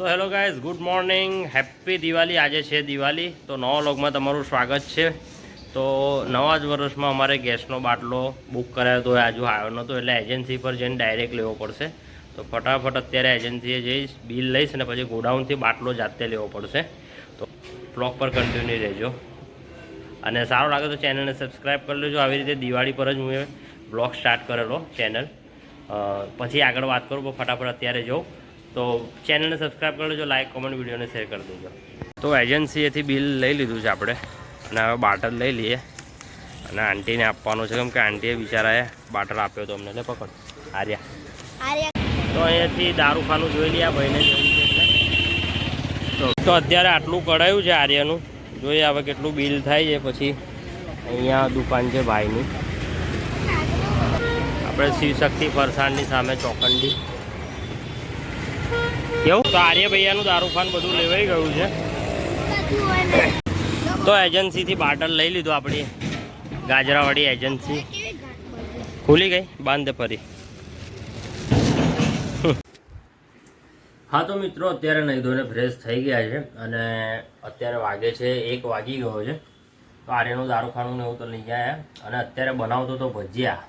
So hello guys good morning happy Diwali આજે છે દિવાળી તો નવા લોગમાં તમારું સ્વાગત છે. તો નવા જ વર્ષમાં અમારે ગેસનો બાટલો બુક કરાયો હતો હજુ આવ્યો નહોતો એટલે એજન્સી પર જઈને ડાયરેક્ટ લેવો પડશે. તો ફટાફટ અત્યારે એજન્સીએ જઈશ બિલ લઈશ અને પછી ગોડાઉનથી બાટલો જાતે લેવો પડશે. તો બ્લોગ પર કન્ટિન્યુ રહેજો. અને સારું લાગે તો ચેનલને સબસ્ક્રાઈબ કરી લેજો. આવી રીતે દિવાળી પર જ હું બ્લોગ સ્ટાર્ટ કરેલો ચેનલ પછી આગળ વાત કરું ફટાફટ અત્યારે જાઉં. તો ચેનલને સબસ્ક્રાઈબ કરી લેજો લાઈક કોમેન્ટ વિડીયોને શેર કરી દેજો. તો એજન્સીએથી બિલ લઈ લીધું છે આપણે. અને હવે બાટલ લઈ લઈએ. અને આંટીને આપવાનું છે કેમ કે આંટીએ બિચારાએ બાટલ આપ્યો તો અમને. લે પકડ. આર્યા. તો અહીંયાથી દારૂખાનું જોઈ લઈએ ભાઈને. એટલે. તો અત્યારે આટલું કઢાયું છે આર્યનું. જોઈએ હવે કેટલું બિલ થાય છે. પછી અહીંયા દુકાન છે ભાઈની. આપણે શિવશક્તિ ફરસાણની સામે ચોકંડી. કેવું તો આર્ય ભૈયાનું દારૂખાન બધું લેવાઈ ગયું છે. તો એજન્સીથી બાટલ લઈ લીધું આપણી ગાજરાવાળી એજન્સી. ખુલી ગઈ? બાંધે ફરી. હા તો મિત્રો, અત્યારે નહીં ધોને ફ્રેશ થઈ ગયા છે અને અત્યારે વાગે છે, એક વાગી ગયો છે. તો આર્યનું દારૂખાનું ને એવું તો લઈ ગયા અને અત્યારે બનાવતો તો ભજીયા.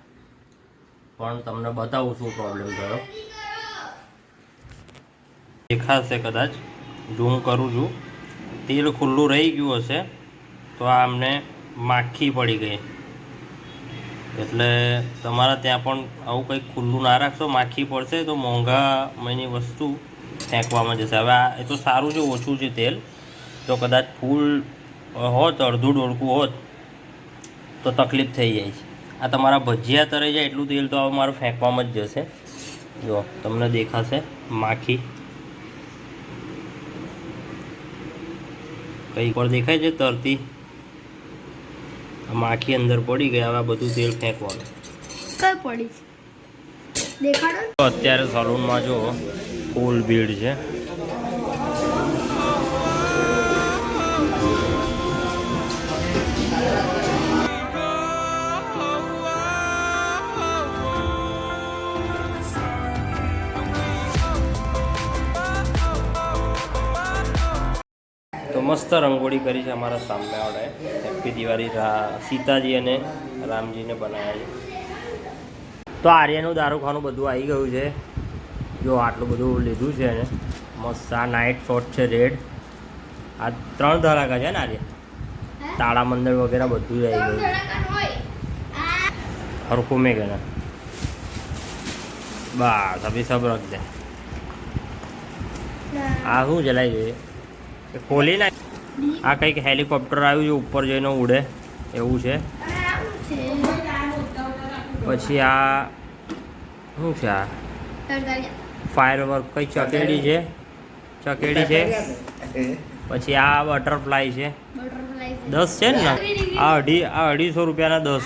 પણ તમને બતાવું શું પ્રોબ્લેમ થયો. દેખાશે કદાચ. ઝૂમ કરું છું. તેલ ખુલ્લું રહી ગયું હશે, તો આ અમને માખી પડી ગઈ. એટલે તમારા ત્યાં પણ આવું કંઈક ખુલ્લું ના રાખશો, માખી પડશે તો મોંઘામાંની વસ્તુ ફેંકવામાં જશે. હવે આ એ તો સારું છે, ઓછું છે તેલ. તો કદાચ ફૂલ હોત, અડધું ડોળકું હોત, તો તકલીફ થઈ જાય છે. આ તમારા ભજીયા તરે જાય એટલું તેલ તો હવે મારું ફેંકવામાં જ જશે. જો, તમને દેખાશે માખી. કઈ વાર દેખાય છે તરતી? માખી અંદર પડી ગઈ હવે આ બધું તેલ ફેંકવાનું. કઈ પડી છે? દેખાડો અત્યારે સલૂનમાં જો ફૂલ ભીડ છે. મસ્ત રંગોળી કરી છે અમારા સામેવાળાએ હેપી દિવાળી સીતાજી અને રામજીને બનાવ્યા છે તો આર્યનું દારૂખાનું બધું આવી ગયું છે. જો આટલું બધું લીધું છે એને. મસ્ત આ નાઇટ શોટ છે રેડ. આ ત્રણ ધડાકા છે ને આર્ય તાળા મંદિર વગેરે બધું જ આવી ગયું. હરખું મેં ગયા બસ અભી સબ રખ દે. આ શું જલાઈ જોઈએ ખોલી ના આ કંઈક હેલિકોપ્ટર આવ્યું છે, ઉપર જઈને ઉડે. એવું છે. પછી આ શું છે આ? ફાયર વર્ક કઈ ચકેડી છે? ચકેડી છે? પછી આ બટરફ્લાય છે. દસ છે ને? આ અઢી આ અઢીસો રૂપિયાના દસ.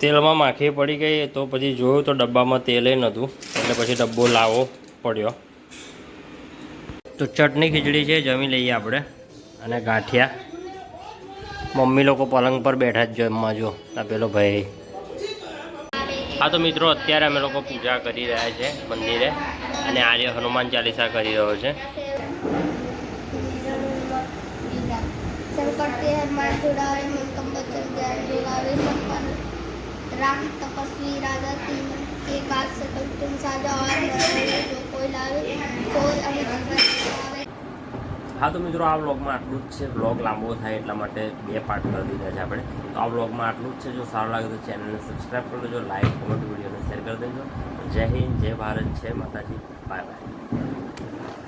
તેલમાં માખી પડી ગઈ તો પછી જોયું તો ડબ્બામાં તેલે નહોતું એટલે પછી ડબ્બો લાવવો પડ્યો. તો ચટણી ખીચડી છે, જમી લઈએ આપણે. અને ગાંઠિયા. મમ્મી લોકો પલંગ પર બેઠા જ જમવા જો, આ પેલો ભાઈ. હા, તો મિત્રો, અત્યારે અમે લોકો પૂજા કરી રહ્યા છે મંદિરે અને આર્ય હનુમાન ચાલીસા કરી રહ્યો છે. રામ તપસ્વી રાજા તીન કે કાજ सकल तुम साजा और नरहरि जो कोई लावे સોય અને જીવન આવે હા તો મિત્રો આ વ્લોગમાં આટલું જ છે વ્લોગ લાંબો થાય એટલા માટે બે પાર્ટ કરી દીધા છે આપણે તો આ વ્લોગમાં આટલું જ છે જો સારું લાગે તો ચેનલને સબસ્ક્રાઈબ કરી દેજો લાઈક કોમેન્ટ વિડીયોને શેર કરી દેજો જય હિન્દ જય ભારત જય માતાજી બાય બાય